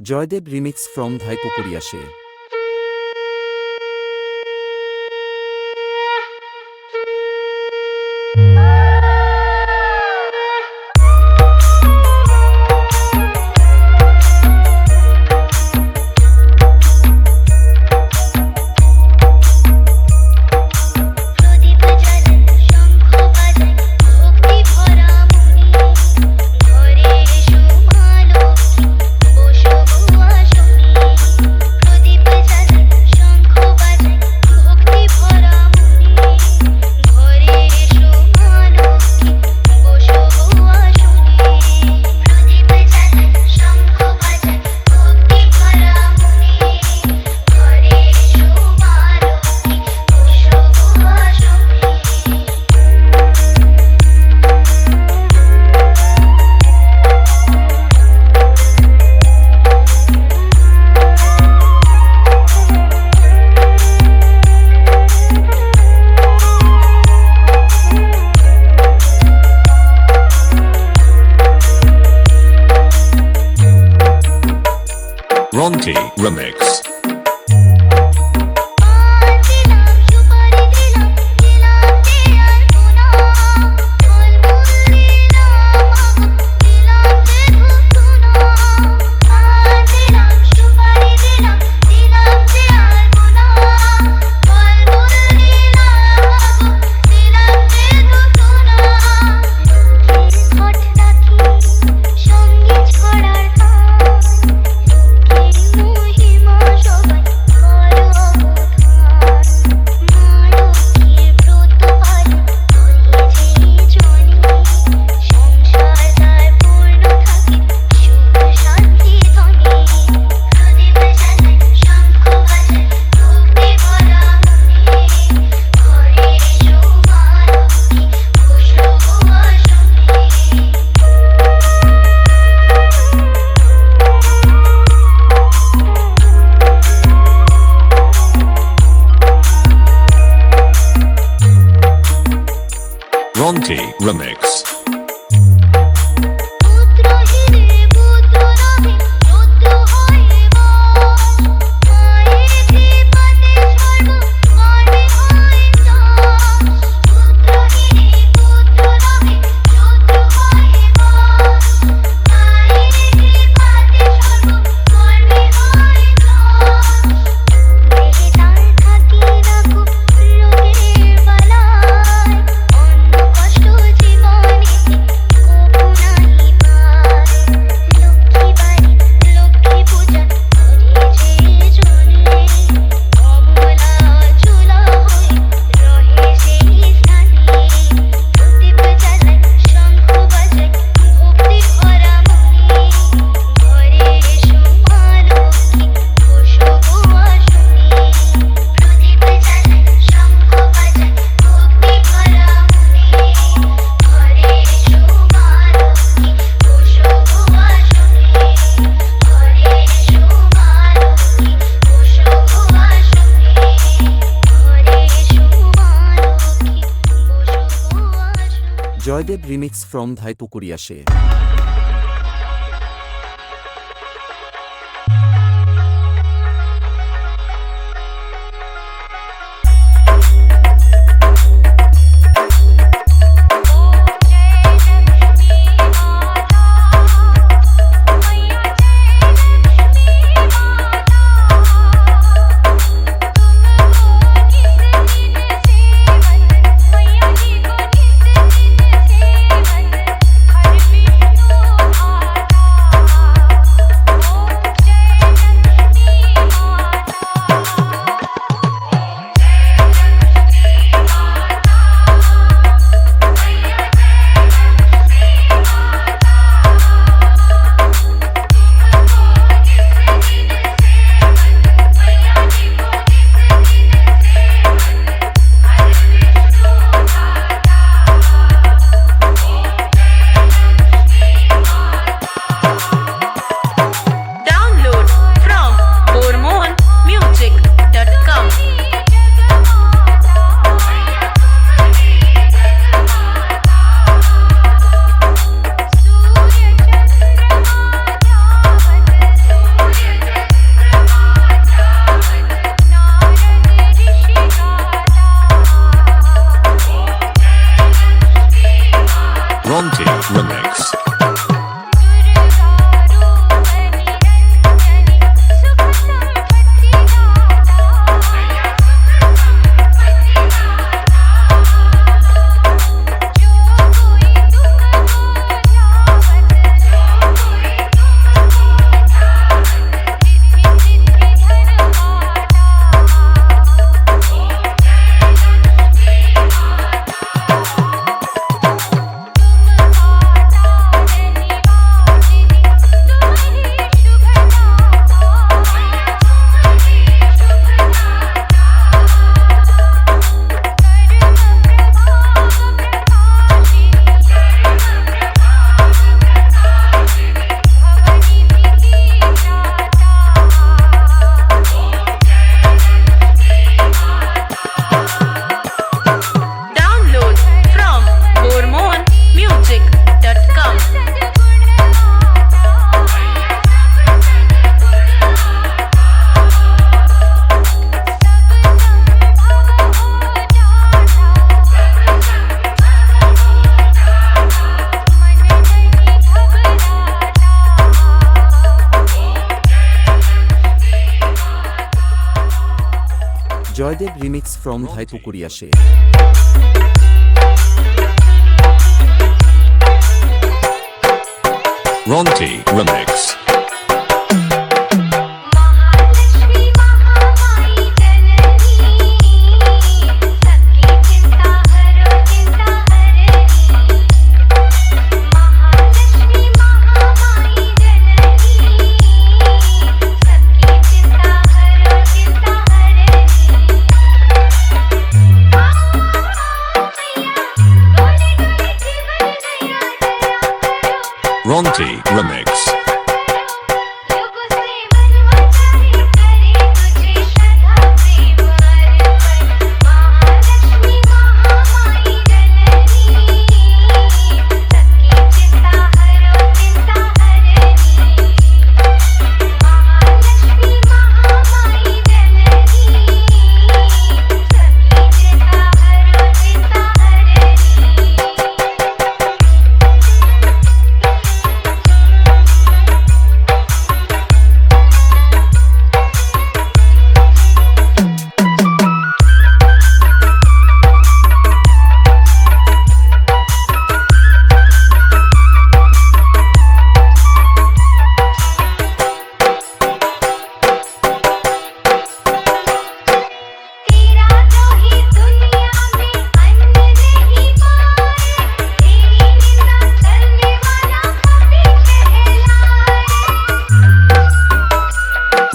Joydeb remix from Dhaipukuria সে Ronti Remix. Remix. Joydev remix from Dhaipukuria say Monty Remix. Joydev remix from Dhaipukuria say Ronti Remix.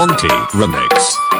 Monty Remix.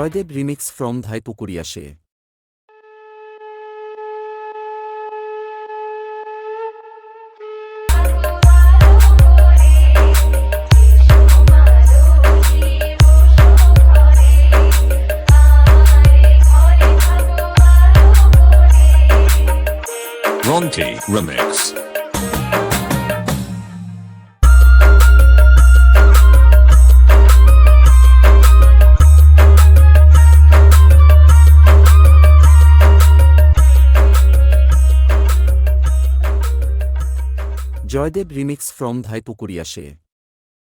Joydev remix from Dhaipukuria say Ronti Remix. Joydev remix from Dhaipukuria say